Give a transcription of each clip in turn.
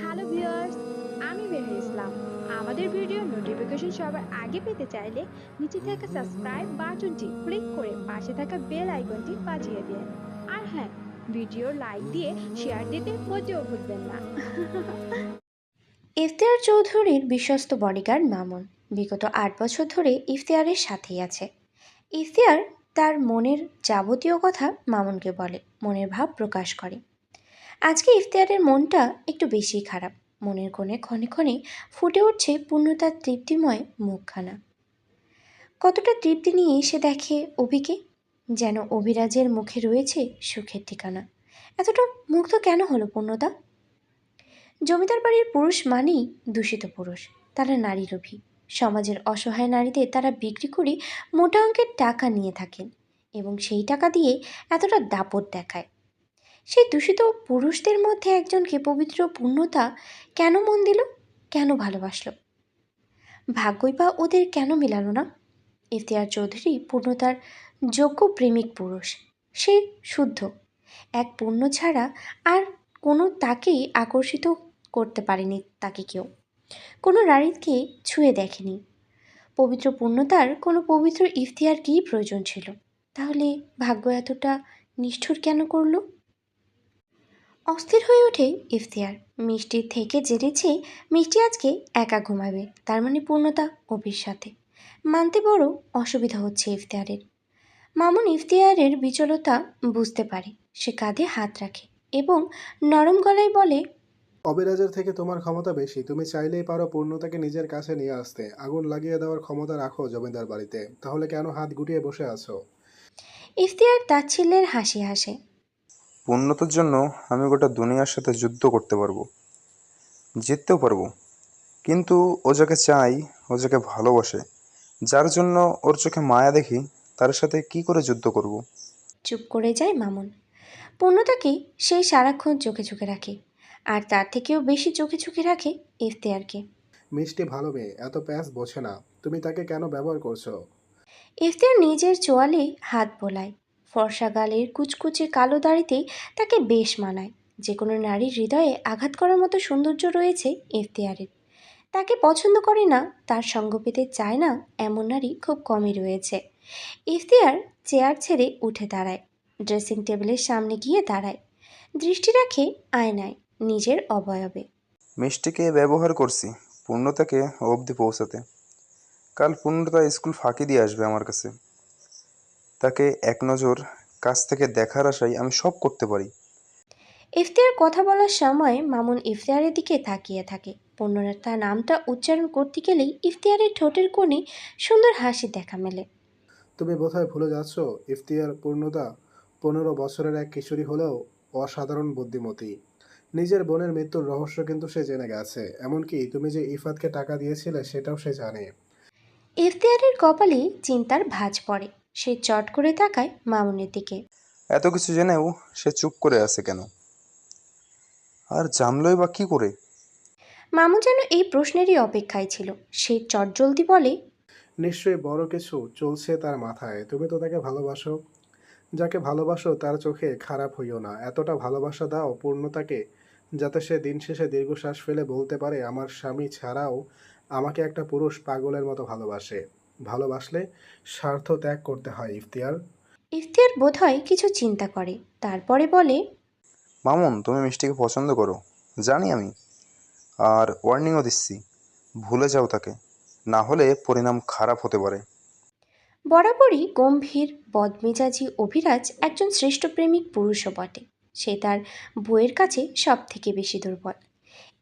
Hello viewers আমি ইসলাম। আমাদের video notification সবার আগে পেতে চাইলে নিচে থাকা সাবস্ক্রাইব বাটনটি ক্লিক করে পাশে থাকা বেল আইকনটি বাজিয়ে দিন। আর হ্যাঁ ভিডিও লাইক দিয়ে শেয়ার দিতে মোটেও ভুলবেন না। ইফতিয়ার চৌধুরীর বিশ্বস্ত বডিগার্ড মামুন বিগত আট বছর ধরে ইফতিয়ারের সাথেই আছে। ইফতিয়ার তার মনের যাবতীয় কথা মামুনকে বলে, মনের ভাব প্রকাশ করে। আজকে ইফতিয়ারের মনটা একটু বেশি খারাপ। মনের কোণে ক্ষণে ক্ষণে ফুটে উঠছে পূর্ণতার তৃপ্তিময় মুখখানা। কতটা তৃপ্তি নিয়ে সে দেখে অভিকে? যেন অভিরাজের মুখে রয়েছে সুখের ঠিকানা। এতটা মুগ্ধ কেন হলো পূর্ণতা? জমিদার বাড়ির পুরুষ মানেই দূষিত পুরুষ, তারা নারী লোভী সমাজের অসহায় নারীদের তারা বিক্রি করে মোটা অঙ্কের টাকা নিয়ে থাকেন এবং সেই টাকা দিয়ে এতটা দাপট দেখায়। সেই দূষিত পুরুষদের মধ্যে একজনকে পবিত্র পূর্ণতা কেন মন দিল, কেন ভালোবাসলো? ভাগ্যই বা ওদের কেন মিলালো না? ইফতিয়ার চৌধুরী পূর্ণতার যোগ্য প্রেমিক পুরুষ, সে শুদ্ধ। এক পূর্ণ ছাড়া আর কোনো তাকেই আকর্ষিত করতে পারেনি তাকে কেউ। কোনো নারীকে ছুঁয়ে দেখেনি। পবিত্র পূর্ণতার কোনো পবিত্র ইফতিয়ার কী প্রয়োজন ছিল? তাহলে ভাগ্য এতটা নিষ্ঠুর কেন করল? অস্থির হয়ে ওঠে ইফতিয়ার। মিষ্টির থেকে জেনেছে মিষ্টি আজকে একা ঘুমাবে, তার মানে পূর্ণতা অভির সাথে। মানতে বড় অসুবিধা হচ্ছে ইফতিয়ারের। মামুন ইফতিয়ারের বিচলতা বুঝতে পারে। সে কাঁধে হাত রাখে এবং নরম গলায় বলে অবিরাজের থেকে তোমার ক্ষমতা বেশি। তুমি চাইলেই পারো পূর্ণতাকে নিজের কাছে নিয়ে আসতে। আগুন লাগিয়ে দেওয়ার ক্ষমতা রাখো জমিদার বাড়িতে। তাহলে কেন হাত গুটিয়ে বসে আছো? ইফতিয়ার তাচ্ছিল্যের হাসি হাসে। পূর্ণতার জন্য আমি গোটা দুনিয়ার সাথে যুদ্ধ করতে পারব। জিততেও পারব। কিন্তু ও যাকে চাই ও যাকে ভালোবাসে যার জন্য ওর চোখে মায়া দেখি তার সাথে কি করে যুদ্ধ করব। চুপ করে যায় মামুন। পূর্ণতাকে সেই সারাক্ষণ চোখে চোখে রাখে। আর তার থেকেও বেশি চোখে চোখে রাখে ইফতিয়ারকে। মিষ্টি ভালো মেয়ে এত প্যাঁচ বোঝে না। তুমি তাকে কেন ব্যবহার করছ? ইফতিয়ার নিজের চোয়ালে হাত বোলায়। ফর্সা গালের কুচকুচে কালো দাড়িতে তাকে বেশ মানায়। যে কোনো নারীর হৃদয়ে আঘাত করার মতো সৌন্দর্য রয়েছে ইফতিয়ারের। তাকে পছন্দ করে না তার সঙ্গ পেতে চায় না এমন নারী খুব কমই রয়েছে। ইফতিয়ার চেয়ার ছেড়ে উঠে দাঁড়ায়। ড্রেসিং টেবিলের সামনে গিয়ে দাঁড়ায়। দৃষ্টি রাখে আয়নায়। নিজের অবয়বে। মিষ্টিকে ব্যবহার করছি পূর্ণতাকে অবধি পৌঁছাতে। কাল পূর্ণতা স্কুল ফাঁকি দিয়ে আসবে আমার কাছে। তাকে এক নজর কাছ থেকে দেখার আশায় আমি সব করতে পারি। ইফতিয়ার কথা বলার সময় মামুন ইফতিয়ারের দিকে তাকিয়ে থাকে। পূর্ণরা তার নামটা উচ্চারণ করতে গেলেই ইফতিয়ারের ঠোঁটের কোণে সুন্দর হাসি দেখা মেলে। তুমি বোধহয় ভুলে যাচ্ছ ইফতিয়ার পূর্ণতা পনেরো বছরের এক কিশোরী হলেও অসাধারণ বুদ্ধিমতী। নিজের বোনের মৃত্যুর রহস্য কিন্তু সে জেনে গেছে। এমনকি তুমি যে ইফাতকে টাকা দিয়েছিলে সেটাও সে জানে। ইফতিয়ারের কপালে চিন্তার ভাঁজ পড়ে। সে চট করে তাকায় মামুনের দিকে। এত কিছু জেনেও সে চুপ করে আছে কেন? আর জানলই বা কি করে? মামু যেন এই প্রশ্নেরই অপেক্ষায় ছিল। সে চটজলদি বলে নিশ্চয়ই বড় কিছু চলছে তার মাথায়। তুমি তো তাকে ভালোবাসো। যাকে ভালোবাসো তার চোখে খারাপ হইও না। এতটা ভালোবাসা দাও পূর্ণতাকে যাতে সে দিন শেষে দীর্ঘশ্বাস ফেলে বলতে পারে আমার স্বামী ছাড়াও আমাকে একটা পুরুষ পাগলের মতো ভালোবাসে। ভালোবাসলে স্বার্থ ত্যাগ করতে হয় ইফতিয়ার। ইফতিয়ার বোধহয় কিছু চিন্তা করে তারপরে বলে মামুন তুমি মিষ্টিকে পছন্দ করো জানি আমি। আর ওয়ার্নিংও দিচ্ছি ভুলে যাও তাকে। না হলে পরিণাম খারাপ হতে পারে। বরাবরই গম্ভীর বদমেজাজি অভিরাজ একজন শ্রেষ্ঠ প্রেমিক পুরুষও বটে। সে তার বইয়ের কাছে সব থেকে বেশি দুর্বল।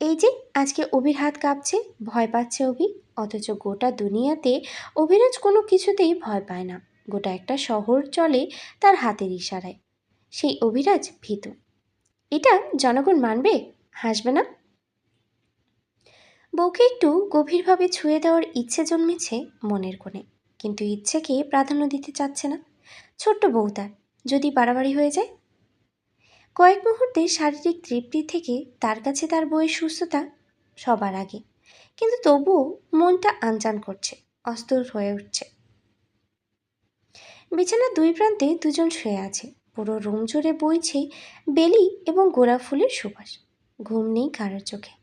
এই যে আজকে অভির হাত কাঁপছে, ভয় পাচ্ছে অভি, অথচ গোটা দুনিয়াতে অভিরাজ কোনো কিছুতেই ভয় পায় না। গোটা একটা শহর চলে তার হাতের ইশারায়। সেই অভিরাজ ভীতু। এটা জনগণ মানবে? হাসবে না? বউকে একটু গভীরভাবে ছুঁয়ে দেওয়ার ইচ্ছে জন্মেছে মনের কোণে। কিন্তু ইচ্ছেকে প্রাধান্য দিতে চাচ্ছে না। ছোট্ট বউ তার, যদি বাড়াবাড়ি হয়ে যায় কয়েক মুহূর্তে শারীরিক তৃপ্তি থেকে তার কাছে তার বইয়ের সুস্থতা সবার আগে। কিন্তু তবুও মনটা আনচান করছে, অস্থির হয়ে উঠছে। বিছানার দুই প্রান্তে দুজন শুয়ে আছে। পুরো রুম জুড়ে বইছে বেলি এবং গোলাপ ফুলের সুবাস। ঘুম নেই কারোর চোখে।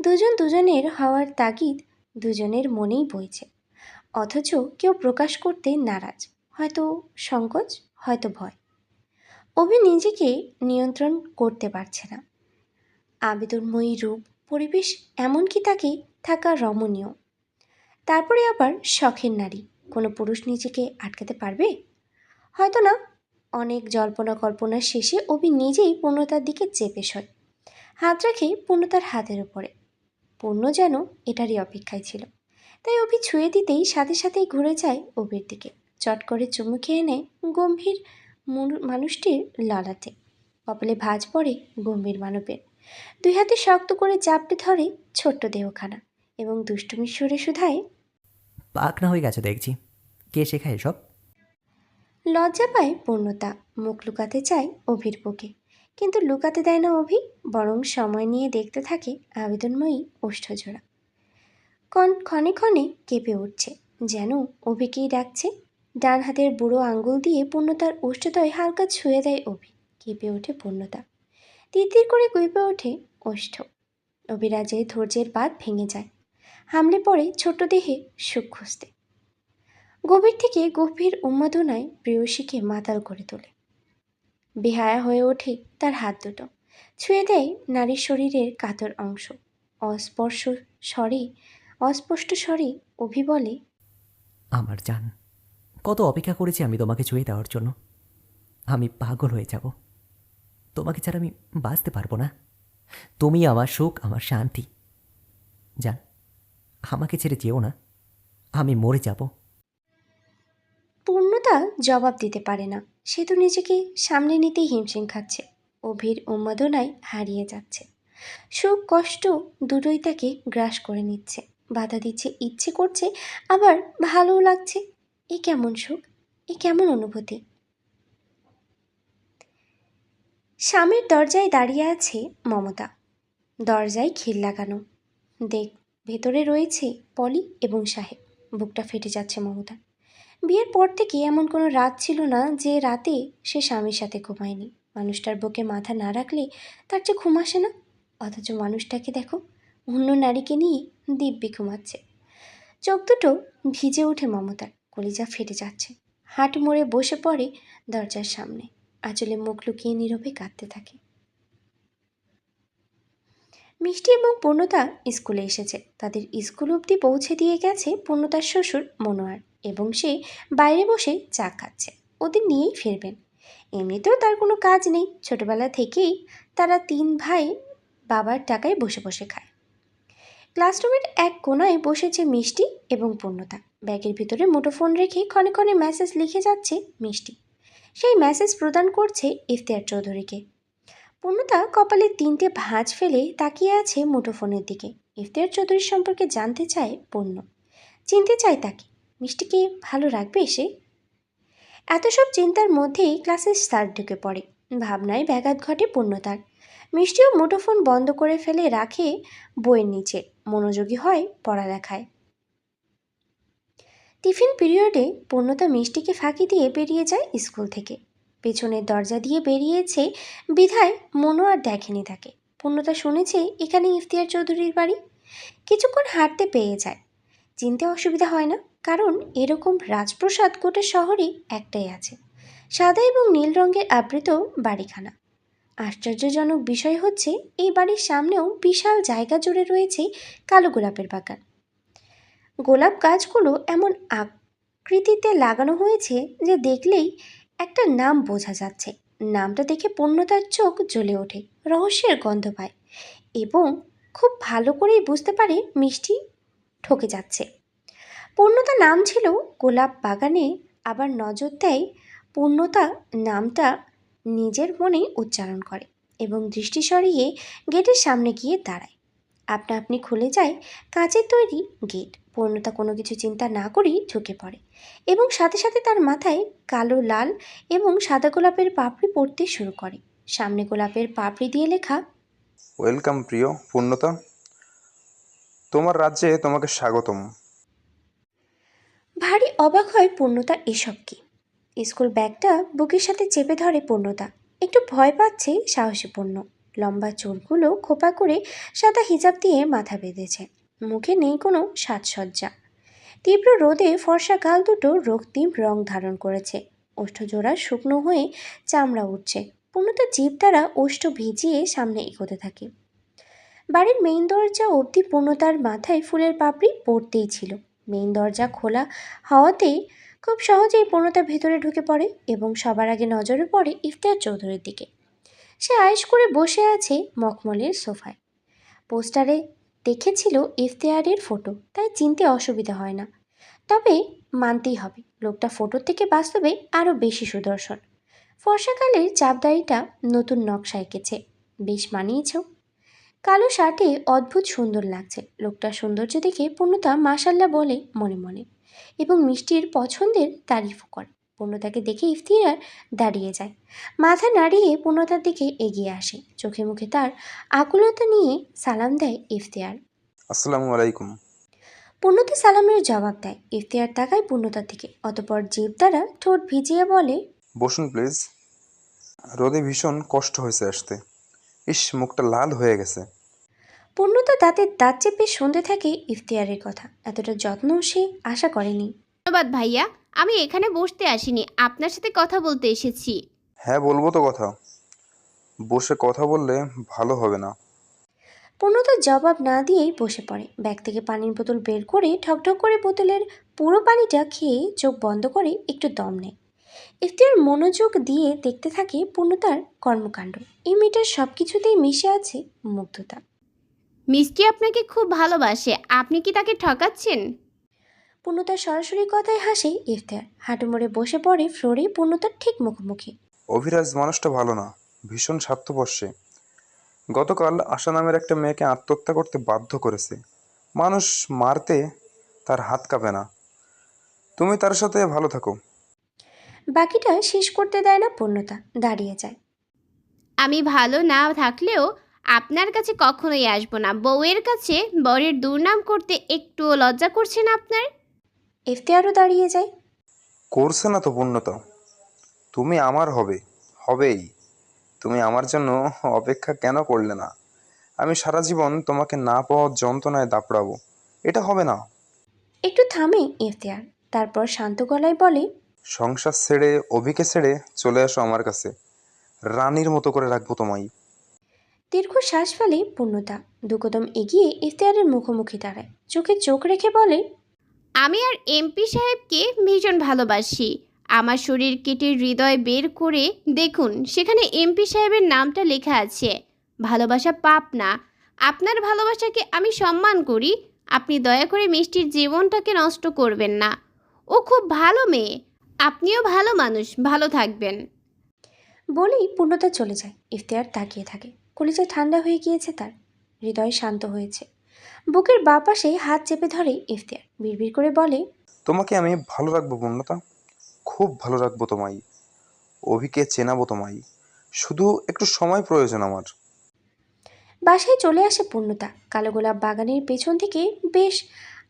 দুজন দুজনের হওয়ার তাগিদ দুজনের মনেই বইছে। অথচ কেউ প্রকাশ করতে নারাজ, হয়তো সংকোচ, হয়তো ভয়। অভি নিজেকে নিয়ন্ত্রণ করতে পারছে না। আবেদনময়ী রূপ, পরিবেশ এমনকি তাকে থাকা রমণীয়। তারপরে আবার শখের নারী, কোনো পুরুষ নিজেকে আটকাতে পারবে? হয়তো না। অনেক জল্পনা কল্পনার শেষে অভি নিজেই পূর্ণতার দিকে চেপে সয় হাত রাখে পূর্ণতার হাতের উপরে। পূর্ণ যেন এটারই অপেক্ষায় ছিল। তাই অভি ছুঁয়ে দিতেই সাথে সাথেই ঘুরে যায় অভির দিকে। চট করে চুমু নেয় গম্ভীর মানুষটির ললাটে। কপালে ভাঁজ পড়ে গম্ভীর মানবের। দুই হাতে শক্ত করে চাপড়ে ধরে ছোট্ট দেহখানা এবং দুষ্টুমির সুরে শুধায় পাকনা হয়ে গেছে দেখছি। কে শেখায় এসব? লজ্জা পায় পূর্ণতা মুখ লুকাতে চায় অভির বুকে। কিন্তু লুকাতে দেয় না অভি বরং সময় নিয়ে দেখতে থাকে আবেদনময়ী ওষ্ঠজোড়া কন ক্ষণে ক্ষণে কেঁপে উঠছে যেন অভিকেই ডাকছে ডান হাতের বুড়ো আঙ্গুল দিয়ে পূর্ণতার ওষ্ঠদয় হালকা ছুঁয়ে দেয় অভি। কেঁপে ওঠে পূর্ণতা। তিতির করে কুইপে ওঠে ওষ্ঠ। অভিরাজের ধৈর্যের বাঁধ ভেঙে যায়। হামলে পড়ে ছোট্ট দেহে সুখ খুঁজতে। গভীর থেকে গভীর উন্মাদনায় প্রেয়সীকে মাতাল করে তোলে। বেহায়া হয়ে ওঠে তার হাত দুটো। ছুঁয়ে দেয় নারীর শরীরের কাতর অংশ। অস্পর্শ স্বরে, অস্পষ্ট স্বরে অভি বলে, আমার জান কত অপেক্ষা করেছি আমি তোমাকে ছুঁয়ে দেওয়ার জন্য। আমি পাগল হয়ে যাব। তোমাকে ছাড়া আমি বাঁচতে পারব না। তুমি আমার সুখ, আমার শান্তি। যান, আমাকে ছেড়ে যেও না। আমি মরে যাব। পূর্ণতা জবাব দিতে পারে না। সে তো নিজেকে সামনে নিতেই হিমশিম খাচ্ছে। অভির উন্মাদনায় হারিয়ে যাচ্ছে। সুখ, কষ্ট দুটোই তাকে গ্রাস করে নিচ্ছে। বাধা দিচ্ছে, ইচ্ছে করছে, আবার ভালোও লাগছে। এ কেমন সুখ? এ কেমন অনুভূতি? স্বামীর দরজায় দাঁড়িয়ে আছে মমতা। দরজায় খিল লাগানো। দেখ, ভেতরে রয়েছে পলি এবং সাহেব। বুকটা ফেটে যাচ্ছে মমতা বিয়ের পর থেকে এমন কোনো রাত ছিল না যে রাতে সে স্বামীর সাথে ঘুমায়নি। মানুষটার বুকে মাথা না রাখলে তার যে ঘুম আসে না। অথচ মানুষটাকে দেখো, অন্য নারীকে নিয়ে দিব্যি ঘুমাচ্ছে। চোখ দুটো ভিজে ওঠে মমতার। কলিজা ফেটে যাচ্ছে। হাট মোড়ে বসে পড়ে দরজার সামনে। আঁচলে মুখ লুকিয়ে নীরবে কাঁদতে থাকে। মিষ্টি এবং পূর্ণতা স্কুলে এসেছে। তাদের স্কুল অবধি পৌঁছে দিয়ে গেছে পূর্ণতার শ্বশুর মনোয়ার এবং সে বাইরে বসে চা খাচ্ছে। ওদের নিয়েই ফিরবেন। এমনিতেও তার কোনো কাজ নেই। ছোটবেলা থেকেই তারা তিন ভাই বাবার টাকায় বসে বসে খায়। ক্লাসরুমের এক কোনায় বসেছে মিষ্টি এবং পূর্ণতা। ব্যাগের ভিতরে মুঠোফোন রেখে ক্ষণে ক্ষণে মেসেজ লিখে যাচ্ছে মিষ্টি। সেই মেসেজ প্রদান করছে ইফতিয়ার চৌধুরীকে। পূর্ণতা কপালে তিনটে ভাঁজ ফেলে তাকিয়ে আছে মুঠোফোনের দিকে। ইফতিয়ার চৌধুরীর সম্পর্কে জানতে চায় পূর্ণ। চিনতে চায় তাকে। মিষ্টিকে ভালো রাখবে সে এত সব চিন্তার মধ্যেই ক্লাসের স্যার ঢুকে পড়ে। ভাবনায় ব্যাঘাত ঘটে পূর্ণতার। মিষ্টিও মুঠোফোন বন্ধ করে ফেলে রাখে বইয়ের নিচে। মনোযোগী হয় পড়ালেখায়। টিফিন পিরিয়ডে পূর্ণতা মিষ্টিকে ফাঁকি দিয়ে বেরিয়ে যায় স্কুল থেকে। পেছনের দরজা দিয়ে বেরিয়েছে বিধায় মনো আর দেখেনি তাকে। পূর্ণতা শুনেছে এখানে ইফতিয়ার চৌধুরীর বাড়ি। কিছুক্ষণ হাঁটতে পেয়ে যায়। চিনতে অসুবিধা হয় না, কারণ এরকম রাজপ্রসাদ গোটা শহরে একটাই আছে। সাদা এবং নীল রঙের আবৃত বাড়িখানা। আশ্চর্যজনক বিষয় হচ্ছে, এই বাড়ির সামনেও বিশাল জায়গা জুড়ে রয়েছে কালো গোলাপের বাগান। গোলাপ গাছগুলো এমন আকৃতিতে লাগানো হয়েছে যে দেখলেই একটা নাম বোঝা যাচ্ছে। নামটা দেখে পূর্ণতার চোখ জ্বলে ওঠে, রহস্যের গন্ধ পায় এবং খুব ভালো করেই বুঝতে পারে মিষ্টি ঠকে যাচ্ছে। পূর্ণতা নাম ছিল গোলাপ বাগানে, আবার নজর দেয় পূর্ণতা নামটা নিজের মনে উচ্চারণ করে এবং দৃষ্টি সরিয়ে গেটের সামনে গিয়ে দাঁড়ায়। আপনা আপনি খুলে যায় কাঁচের তৈরি গেট। পূর্ণতা কোনো কিছু চিন্তা না করেই ঢুকে পড়ে এবং সাথে সাথে তার মাথায় কালো লাল এবং সাদা গোলাপের পাপড়ি পড়তে শুরু করে। সামনে গোলাপের পাপড়ি দিয়ে লেখা ওয়েলকাম প্রিয় পূর্ণতা তোমার রাজ্যে তোমাকে স্বাগতম। ভারী অবাক হয় পূর্ণতা এসব কি স্কুল ব্যাগটা বুকের সাথে চেপে ধরে পূর্ণতা। একটু ভয় পাচ্ছে সাহসী পূর্ণ লম্বা চুলগুলো খোপা করে সাদা হিজাব দিয়ে মাথা বেঁধেছে। মুখে নেই কোনো সাজসজ্জা। তীব্র রোদে ফর্সা গাল দুটো রক্তিম রং ধারণ করেছে। ওষ্ঠজোড়া শুকনো হয়ে চামড়া উঠছে। পূর্ণতা জীব দ্বারা ওষ্ঠ ভিজিয়ে সামনে এগোতে থাকে। বাড়ির মেইন দরজা অবধি পূর্ণতার মাথায় ফুলের পাপড়ি পড়তেই ছিল। মেইন দরজা খোলা হওয়াতে খুব সহজেই পূর্ণতা ভেতরে ঢুকে পড়ে এবং সবার আগে নজরে পড়ে ইফতিয়ার চৌধুরীর দিকে। সে আয়েশ করে বসে আছে মখমলের সোফায়। পোস্টারে দেখেছিল ইফতেয়ারের ফটো, তাই চিনতে অসুবিধা হয় না। তবে মানতেই হবে, লোকটা ফটোর থেকে বাস্তবে আরও বেশি সুদর্শন। ফর্ষাকালের চাপদাড়িটা নতুন নকশা এঁকেছে, বেশ মানিয়েছ কালো শার্টে অদ্ভুত সুন্দর লাগছে, লোকটার সৌন্দর্য দেখে পূর্ণতা মাসাল্লাহ বলে মনে মনে। এবং মিষ্টির পছন্দের তারিফ করে। পূর্ণতাকে দেখে ইফতিয়ার দাঁড়িয়ে যায়। মাথা নাড়িয়ে পূর্ণতার দিকে এগিয়ে আসে। চোখে মুখে তার আকুলতা নিয়ে সালাম দেয় ইফতিয়ার। আসসালামু আলাইকুম। পূর্ণতা সালামের জবাব দেয়। ইফতিয়ার তাকায় পূর্ণতার দিকে। অতপর জিভ দ্বারা ঠোঁট ভিজিয়ে বলে বসুন প্লিজ। রোদে ভীষণ কষ্ট হয়েছে আসতে। ইস মুখটা লাল হয়ে গেছে। পূর্ণতা দাঁতের দাঁত চেপে শুনতে থাকে ইফতিয়ারের কথা। এতটা যত্ন সে আশা করেনি। ধন্যবাদ ভাইয়া আমি এখানে বসতে আসিনি। আপনার সাথে কথা বলতে এসেছি। হ্যাঁ বলব তো কথা। বসে কথা বললে ভালো হবে না। পূর্ণতা জবাব না দিয়েই বসে পড়ে। ব্যাগ থেকে পানির বোতল বের করে ঠকঠক করে বোতলের পুরো পানিটা খেয়ে চোখ বন্ধ করে একটু দম নেয়। ইফতিয়ার মনোযোগ দিয়ে দেখতে থাকে পূর্ণতার কর্মকাণ্ড। এই মেয়েটার সব কিছুতেই মিশে আছে মুগ্ধতা। মিষ্টি আপনাকে খুব ভালোবাসে। আপনি কি তাকে ঠকাচ্ছেন? পূর্ণতার সরাসরি কথায় হাসে ইফতিয়ার। হাঁটু মোড়ে বসে পড়ে ফ্লোরে পূর্ণতার ঠিক মুখোমুখি। অভিরাজ মানুষটা ভালো না ভীষণ স্বার্থপর সে। গতকাল আশা নামের একটা মেয়েকে আত্মহত্যা করতে বাধ্য করেছে। মানুষ মারতে তার হাত কাঁপে না। তুমি তার সাথে ভালো থাকো। বাকিটা শেষ করতে দেয় না পূর্ণতা দাঁড়িয়ে যায়। আমি ভালো না থাকলেও আপনার কাছে কখনোই আসব না। বউয়ের কাছে বরের দুর্নাম করতে একটুও লজ্জা করছে না আপনার? ইফতিয়ারও দাঁড়িয়ে যায়। করছে না তো পূর্ণতা। তুমি আমার হবে হবেই। তুমি আমার জন্য অপেক্ষা কেন করলে না? আমি সারা জীবন তোমাকে না পাওয়ার যন্ত্রণায় দাপড়াবো। এটা হবে না। একটু থামে ইফতিয়ার তারপর শান্ত গলায় বলে সংসার ছেড়ে অভিকে ছেড়ে চলে আসো আমার কাছে। রানীর মতো করে রাখব তোমায়। দীর্ঘ শ্বাস ফেলে পূর্ণতা। দুকদম এগিয়ে ইফতিয়ারের মুখোমুখি দাঁড়ায়। চোখে চোখ রেখে বলে আমি আর এমপি সাহেবকে ভীষণ ভালোবাসি। আমার শরীর কেটে হৃদয় বের করে দেখুন সেখানে এমপি সাহেবের নামটা লেখা আছে। ভালোবাসা পাপ না। আপনার ভালোবাসাকে আমি সম্মান করি। আপনি দয়া করে মিষ্টির জীবনটাকে নষ্ট করবেন না। ও খুব ভালো মেয়ে। আপনিও ভালো মানুষ ভালো থাকবেন। বলেই পূর্ণতা চলে যায়। ইফতিয়ার তাকিয়ে থাকে। কলিজা ঠান্ডা হয়ে গিয়েছে তার। হৃদয় শান্ত হয়েছে। বুকের বাঁ পাশে হাত চেপে ধরে ইফতিয়ার। বিড়বিড় করে বলে তোমাকে আমি ভালো রাখব পূর্ণতা। খুব ভালো রাখব তোমায়। অভিকে চেনাবো তোমায়। শুধু একটু সময় প্রয়োজন আমার। বাসায় চলে আসে পূর্ণতা। কালো গোলাপ বাগানের পেছন থেকে বেশ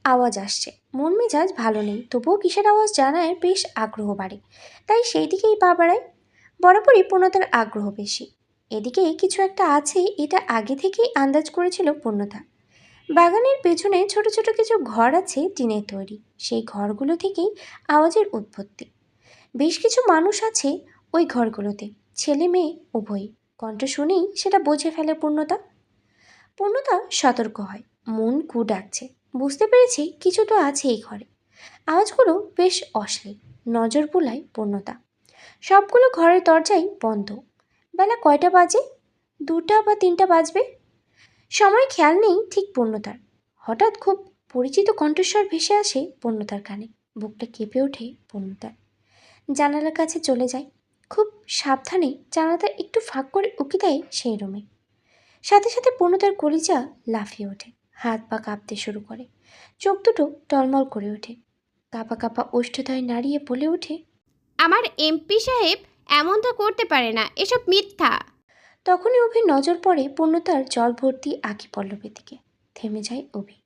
আওয়াজ আসছে। মন মেজাজ ভালো নেই তবুও কিসের আওয়াজ জানায় বেশ আগ্রহ বাড়ে। তাই সেই দিকেই পা বাড়ায়। বরাবরই পূর্ণতার আগ্রহ বেশি। এদিকে কিছু একটা আছে, এটা আগে থেকেই আন্দাজ করেছিল পূর্ণতা। বাগানের পেছনে ছোট ছোট কিছু ঘর আছে টিনের তৈরি। সেই ঘরগুলো থেকেই আওয়াজের উৎপত্তি। বেশ কিছু মানুষ আছে ওই ঘরগুলোতে, ছেলে মেয়ে, উভয়ই। কণ্ঠ শুনেই সেটা বুঝে ফেলে পূর্ণতা। পূর্ণতা সতর্ক হয়, মন কু ডাকছে বুঝতে পেরেছে কিছু তো আছে এই ঘরে। আওয়াজগুলো বেশ অশ্লীল, নজর বুলায় পূর্ণতা। সবগুলো ঘরের দরজাই বন্ধ বেলা কয়টা বাজে? দুটা বা তিনটা বাজবে? সময় খেয়াল নেই ঠিক পূর্ণতার। হঠাৎ খুব পরিচিত কণ্ঠস্বর ভেসে আসে পূর্ণতার কানে। বুকটা কেঁপে ওঠে পূর্ণতার। জানালার কাছে চলে যায়। খুব সাবধানে জানালাটা একটু ফাঁক করে উকি দেয় সেই রুমে। সাথে সাথে পূর্ণতার কলিজা লাফিয়ে ওঠে। হাত পা কাঁপতে শুরু করে। চোখ দুটো টলমল করে ওঠে। কাঁপা কাঁপা ওষ্ঠদয় নাড়িয়ে বলে ওঠে, আমার এমপি সাহেব এমনটা করতে পারে না, এসব মিথ্যা। তখনই অভির নজর পড়ে পূর্ণতার জল ভর্তি আঁকি পল্লবের দিকে। থেমে যায় অভি।